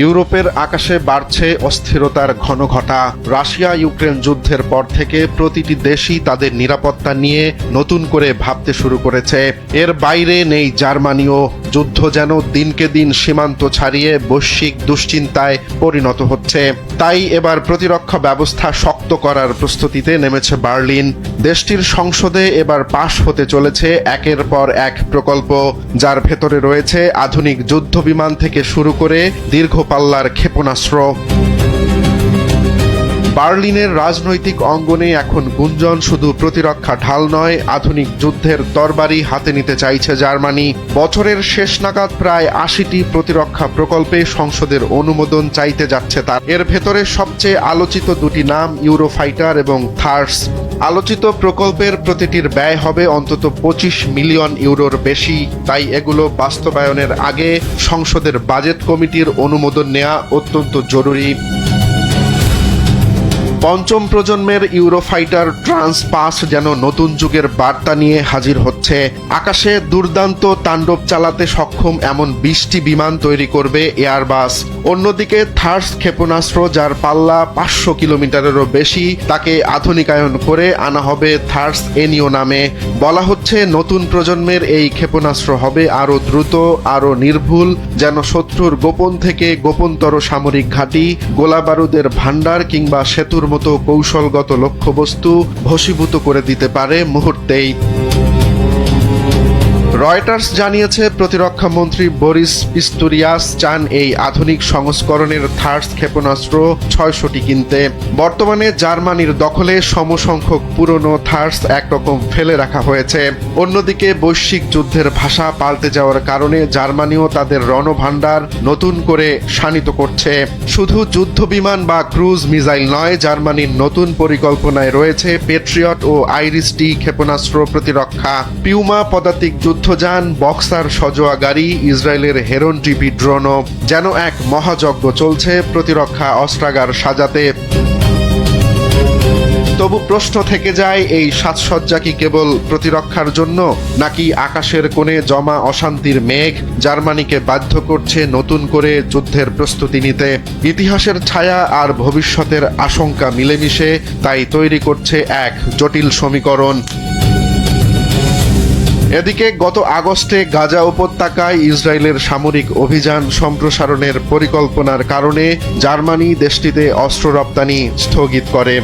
ইউরোপের আকাশে বাড়ছে অস্থিরতার ঘন ঘটা রাশিয়া ইউক্রেন যুদ্ধের পর থেকে প্রতিটি দেশই তাদের নিরাপত্তা নিয়ে নতুন করে ভাবতে শুরু করেছে। এর বাইরে নেই জার্মানিও। যুদ্ধ যেন দিনকে দিন সীমান্ত ছাড়িয়ে বৈশ্বিক দুশ্চিন্তায় পরিণত হচ্ছে। তাই এবার প্রতিরক্ষা ব্যবস্থা শক্ত করার প্রস্তুতিতে নেমেছে বার্লিন। দেশটির সংসদে এবার পাশ হতে চলেছে একের পর এক প্রকল্প, যার ভেতরে রয়েছে আধুনিক যুদ্ধ বিমান থেকে শুরু করে দীর্ঘ পাল্লার ক্ষেপণাস্ত্র। বার্লিনের রাজনৈতিক অঙ্গনে এখন গুঞ্জন, শুধু প্রতিরক্ষা ঢাল নয়, আধুনিক যুদ্ধের তরবারি হাতে নিতে চাইছে জার্মানি। বছরের শেষ নাগাদ প্রায় আশিটি প্রতিরক্ষা প্রকল্পে সংসদের অনুমোদন চাইতে যাচ্ছে তার। এর ভেতরে সবচেয়ে আলোচিত দুটি নাম ইউরোফাইটার এবং থার্স। আলোচিত প্রকল্পের প্রতিটির ব্যয় হবে অন্তত পঁচিশ মিলিয়ন ইউরোর বেশি। তাই এগুলো বাস্তবায়নের আগে সংসদের বাজেট কমিটির অনুমোদন নেওয়া অত্যন্ত জরুরি। পঞ্চম প্রজন্মের ইউরোফাইটার ট্রান্সপাস যেন নতুন যুগের বার্তা নিয়ে হাজির হচ্ছে। আকাশে দুর্দান্ত তাণ্ডব চালাতে সক্ষম এমন বিশটি বিমান তৈরি করবে এয়ারবাস। অন্যদিকে থার্স ক্ষেপণাস্ত্র যার পাল্লা পাঁচশো কিলোমিটারেরও বেশি, তাকে আধুনিকায়ন করে আনা হবে থার্স এনিও নামে। বলা হচ্ছে নতুন প্রজন্মের এই ক্ষেপণাস্ত্র হবে আরও দ্রুত, আরও নির্ভুল, যেন শত্রুর গোপন থেকে গোপনতর সামরিক ঘাঁটি, গোলাবারুদের ভাণ্ডার কিংবা সেতুর মতো কৌশলগত লক্ষ্যবস্তু ভসীভূত করে দিতে পারে মুহূর্তেই। রয়টার্স জানিয়েছে, প্রতিরক্ষা মন্ত্রী বরিস পিস্তুরিয়াস চান এই আধুনিক সংস্করণের থার্স ক্ষেপণাস্ত্র ছয়শটি কিনতে। বর্তমানে জার্মানির দখলে সমসংখ্যক পুরনো থার্স একরকম ফেলে রাখা হয়েছে। অন্যদিকে বৈশ্বিক যুদ্ধের ভাষা পাল্টে যাওয়ার কারণে জার্মানিও তাদের রণভাণ্ডার নতুন করে শানিত করছে। শুধু যুদ্ধ বিমান বা ক্রুজ মিসাইল নয়, জার্মানির নতুন পরিকল্পনায় রয়েছে পেট্রিয়ট ও আইরিসটি ক্ষেপণাস্ত্র প্রতিরক্ষা। পিউমা পদাতিক যুদ্ধযান বক্সার সজোয়া গাড়ি, ইসরায়েলের হেরন টিপি ড্রোনও যেন এক মহাযজ্ঞ চলছে প্রতিরক্ষা অস্ত্রাগার সাজাতে। তবু প্রশ্ন থেকে যায়, এই সাজসজ্জা কি কেবল প্রতিরক্ষার জন্য, নাকি আকাশের কোণে জমা অশান্তির মেঘ জার্মানিকে বাধ্য করছে নতুন করে যুদ্ধের প্রস্তুতি নিতে? ইতিহাসের ছায়া আর ভবিষ্যতের আশঙ্কা মিলেমিশে, তাই তৈরি করছে এক জটিল সমীকরণ। এদিকে গত আগস্টে গাজা উপত্যকায় ইসরায়েলের সামরিক অভিযান সম্প্রসারণের পরিকল্পনার কারণে জার্মানি দেশটিতে অস্ত্র রপ্তানি স্থগিত করে।